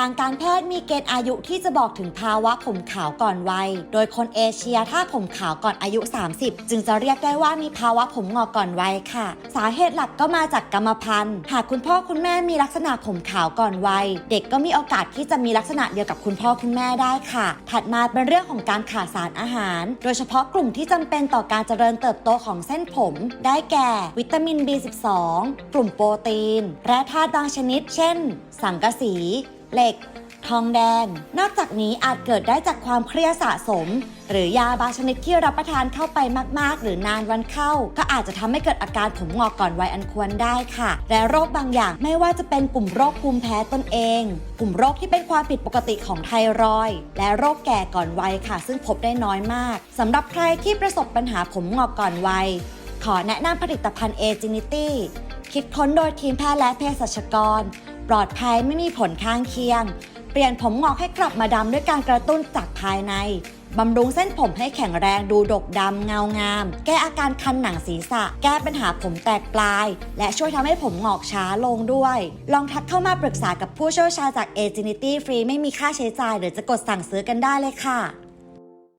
ทางการแพทย์มีเกณฑ์อายุที่จะบอกถึงภาวะผมขาวก่อนวัย โดยคนเอเชียถ้าผมขาวก่อนอายุ 30 จึงจะเรียกได้ว่ามีภาวะผมงอกก่อนวัยค่ะ สาเหตุหลักก็มาจากกรรมพันธุ์ หากคุณพ่อคุณแม่มีลักษณะผมขาวก่อนวัย เด็กก็มีโอกาสที่จะมีลักษณะเดียวกับคุณพ่อคุณแม่ได้ค่ะ ถัดมาเป็นเรื่องของการขาดสารอาหาร โดยเฉพาะกลุ่มที่จำเป็นต่อการเจริญเติบโตของเส้นผม ได้แก่ วิตามิน B12 กลุ่มโปรตีน แร่ธาตุบางชนิด เช่น สังกะสี เหล็ก ทองแดง นอกจากนี้อาจเกิดได้จากความเครียดสะสม หรือยาบางชนิดที่รับประทานเข้าไปมาก ๆ หรือนานวันเข้า ก็อาจจะทำให้เกิดอาการผมงอกก่อนวัยอันควรได้ค่ะ และโรคบางอย่างไม่ว่าจะเป็นกลุ่มโรคภูมิแพ้ตนเอง กลุ่มโรคที่เป็นความผิดปกติของไทรอยและโรคแก่ก่อนวัยค่ะ ซึ่งพบได้น้อยมากสำหรับใครที่ประสบปัญหาผมงอกก่อนวัยขอแนะนำผลิตภัณฑ์ Aginity คิดค้นโดยทีมแพทย์และเภสัชกร ปลอดภัยไม่มีผลข้างเคียง เปลี่ยนผมงอกให้กลับมาดำด้วยการกระตุ้นจากภายใน บำรุงเส้นผมให้แข็งแรงดูดกดำเงางาม แก้อาการคันหนังศีรษะ แก้ปัญหาผมแตกปลาย และช่วยทำให้ผมงอกช้าลงด้วย ลองทักเข้ามาปรึกษากับผู้เชี่ยวชาญจาก Agenity ฟรีไม่มีค่าใช้จ่ายหรือจะกดสั่งซื้อกันได้เลยค่ะ